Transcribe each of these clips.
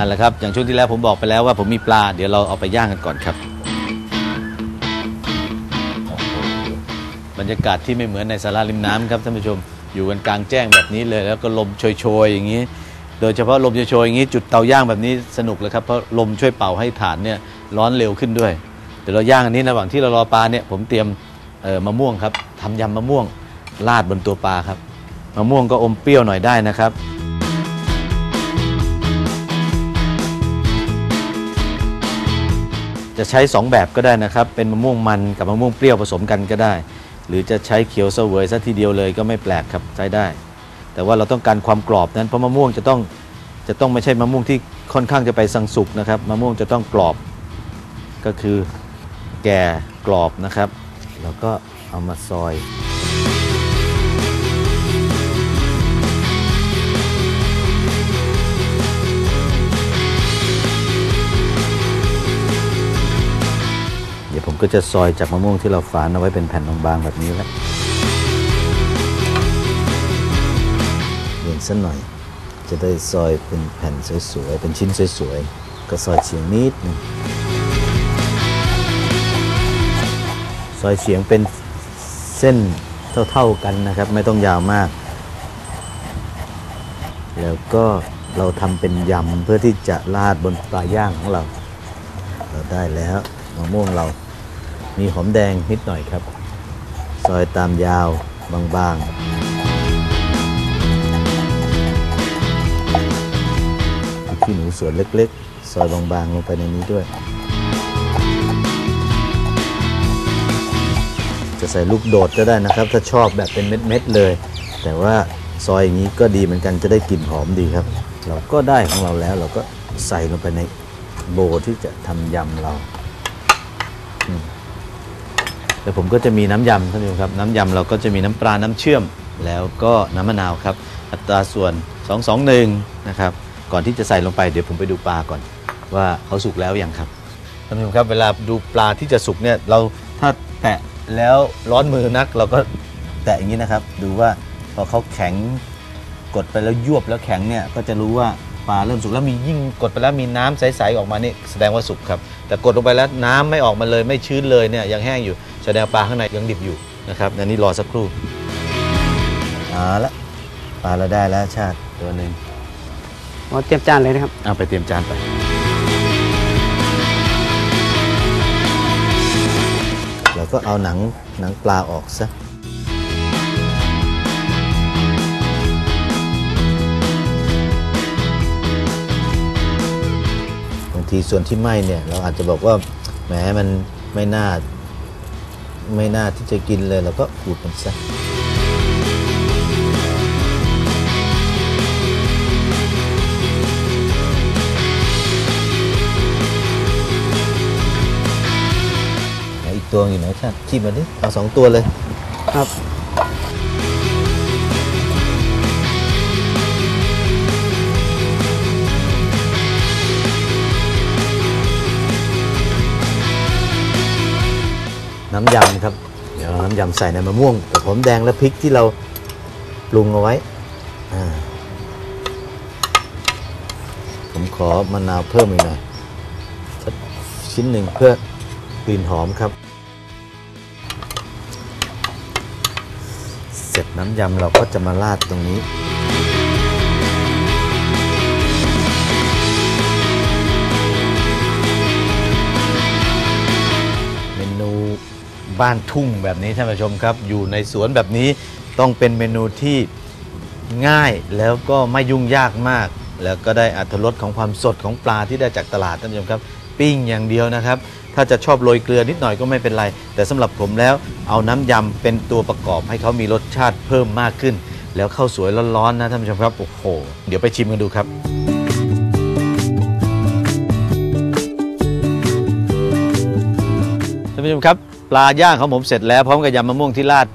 นั่นแหละครับอย่างช่วงที่แล้วผมบอกไปแล้วว่าผมมีปลาเดี๋ยวเราเอาไปย่างกันก่อนครับ บรรยากาศที่ไม่เหมือนในสาราริมน้ำครับท่านผู้ชมอยู่กันกลางแจ้งแบบนี้เลย แล้วก็ลมโชยๆอย่างนี้ โดยเฉพาะลมโชยๆอย่างนี้ จุดเตาย่างแบบนี้สนุกเลยครับเพราะลมช่วยเป่าให้ถ่านเนี่ยร้อนเร็วขึ้นด้วยเดี๋ยวเราย่างอันนี้ระหว่างที่เรารอปลาเนี่ยผมเตรียมมะม่วงครับทำยำมะม่วงราดบนตัวปลาครับมะม่วงก็อมเปรี้ยวหน่อยได้นะครับ จะใช้ 2 แบบก็ได้นะครับ เป็นมะม่วงมันกับมะม่วงเปรี้ยวผสมกันก็ได้ หรือจะใช้เขียวเสวยซะทีเดียวเลยก็ไม่แปลกครับใช้ได้ แต่ว่าเราต้องการความกรอบนั้นเพราะมะม่วงจะต้องจะต้องไม่ใช่มะม่วงที่ค่อนข้างจะไปสังสุกนะครับมะม่วงจะต้องกรอบ ก็คือแก่กรอบนะครับ แล้วก็เอามาซอย ก็จะซอยจากมะม่วงที่เราฝานเอาไว้เป็นแผ่นบางๆแบบนี้แล้วเรียนสักหน่อย จะได้ซอยเป็นแผ่นสวยๆเป็นชิ้นสวยๆก็ซอยเฉียงนิดนึงซอยเฉียงเป็นเส้นเท่าๆกันนะครับ ไม่ต้องยาวมาก แล้วก็เราทำเป็นยำเพื่อที่จะราดบนปลาย่างของเรา เราได้แล้วมะม่วงเรา มีหอมแดงนิดหน่อยครับ ซอยตามยาวบางๆขี้หนูสวนเล็กๆ ซอยบางๆ ลงไปในนี้ด้วย จะใส่ลูกโดดก็ได้นะครับ ถ้าชอบแบบเป็นเม็ดๆเลย แต่ว่าซอยอย่างนี้ก็ดีเหมือนกันจะได้กลิ่นหอมดีครับ เราก็ได้ของเราแล้วเราก็ใส่ลงไปในโบที่จะทำยำเรา แล้วผมก็จะมีน้ำยำท่านผู้ชมครับน้ำยำเราก็จะมีน้ำปลาน้ำเชื่อม แล้วก็น้ำมะนาวครับอัตราส่วน 2 2 1นะครับก่อนที่จะใส่ลงไปเดี๋ยวผมไปดูปลาก่อน ว่าเขาสุกแล้วยังครับท่านผู้ชมครับเวลาดูปลาที่จะสุกเนี่ยเราถ้าแตะแล้วร้อนมือนัก เราก็แตะอย่างนี้นะครับ ดูว่าพอเขาแข็งกดไปแล้วยวบแล้วแข็งเนี่ยก็จะรู้ว่าปลาเริ่มสุกแล้วมียิ่งกดไปแล้วมีน้ำใสๆออกมานี่แสดงว่าสุกครับ แต่กดลงไปแล้วน้ำไม่ออกมาเลยไม่ชื้นเลยเนี่ยยังแห้งอยู่ ดงปลาข้างในยังดิบอยู่นะครับอันนี้รอสักครู่เอาละปลาเราได้แล้วชาติตัวหนึ่งอ๋อเตรียมจานเลยนะครับเอาไปเตรียมจานไป เราก็เอาหนังหนังปลาออกซะบางทีส่วนที่ไหม้เนี่ย เราอาจจะบอกว่าแหมมันไม่น่า ไม่น่าที่จะกินเลยเราก็ขูดมันซะไหนอีกตัวอยู่ไหนครับคีบมาดิเอาสองตัวเลยครับ น้ำยำครับ เดี๋ยวเอาน้ำยำใส่ในมะม่วงกับหอมแดงและพริกที่เราปรุงเอาไว้ ผมขอมะนาวเพิ่มอีกหน่อยชิ้นหนึ่งเพื่อกลิ่นหอมครับ เสร็จน้ำยำเราก็จะมาราดตรงนี้ บ้านทุ่งแบบนี้ท่านผู้ชมครับ อยู่ในสวนแบบนี้ต้องเป็นเมนูที่ง่ายแล้วก็ไม่ยุ่งยากมาก แล้วก็ได้อัตรสของความสดของปลาที่ได้จากตลาดท่านผู้ชมครับ ปิ้งอย่างเดียวนะครับ ถ้าจะชอบโรยเกลือนิดหน่อยก็ไม่เป็นไร แต่สำหรับผมแล้วเอาน้ำยำเป็นตัวประกอบให้เขามีรสชาติเพิ่มมากขึ้น แล้วข้าวสวยร้อนๆนะท่านผู้ชมครับโอ้โหเดี๋ยวไปชิมกันดูครับานผู้ชมครับปลาย่างของผมเสร็จแล้วพร้อมกับยำมะม่วงที่ราด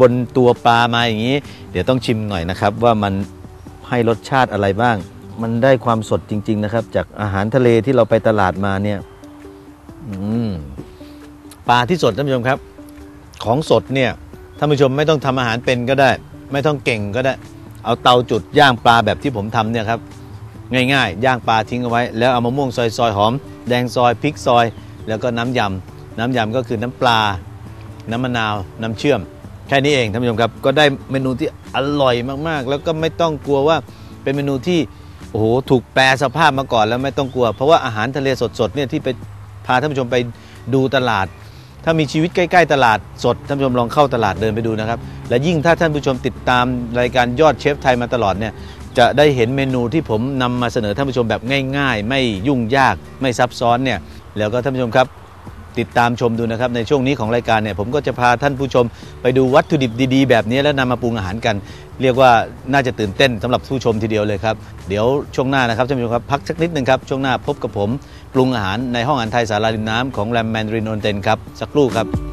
บนตัวปลามาอย่างนี้ เดี๋ยวต้องชิมหน่อยนะครับ ว่ามันให้รสชาติอะไรบ้าง มันได้ความสดจริง ๆ นะครับ จากอาหารทะเลที่เราไปตลาดมาเนี่ยปลาที่สดท่านผู้ชมครับ ของสดเนี่ยท่านผู้ชมไม่ต้องทำอาหารเป็นก็ได้ ไม่ต้องเก่งก็ได้ เอาเตาจุดย่างปลาแบบที่ผมทำเนี่ยครับง่ายๆ ย่างปลาทิ้งเอาไว้ แล้วเอามะม่วงซอยซอยหอม แดงซอยพริกซอย แล้วก็น้ำยำ น้ำยำก็คือน้ำปลา น้ำมะนาว น้ำเชื่อม แค่นี้เองท่านผู้ชมครับ ก็ได้เมนูที่อร่อยมากๆ แล้วก็ไม่ต้องกลัวว่าเป็นเมนูที่โอ้โหถูกแปลสภาพมาก่อนแล้วไม่ต้องกลัว เพราะว่าอาหารทะเลสดๆเนี่ยที่ไปพาท่านผู้ชมไปดูตลาด ถ้ามีชีวิตใกล้ๆ ตลาดสดท่านผู้ชมลองเข้าตลาดเดินไปดูนะครับ และยิ่งถ้าท่านผู้ชมติดตามรายการยอดเชฟไทยมาตลอดเนี่ยจะได้เห็นเมนูที่ผมนำมาเสนอท่านผู้ชมแบบง่าย ๆ ไม่ยุ่งยากไม่ซับซ้อนเนี่ยแล้วก็ท่านผู้ชมครับ ติดตามชมดูนะครับ ในช่วงนี้ของรายการเนี่ยผมก็จะพาท่านผู้ชมไปดูวัตถุดิบดีๆ แบบนี้แล้วนำมาปรุงอาหารกัน เรียกว่าน่าจะตื่นเต้นสำหรับผู้ชมทีเดียวเลยครับ เดี๋ยวช่วงหน้านะครับท่านผู้ชมครับพักสักนิดนึงครับ ช่วงหน้าพบกับผม ปรุงอาหารในห้องอาหารไทยสาราริมน้ำของแรมแมนรินโนเตนครับสักครู่ครับ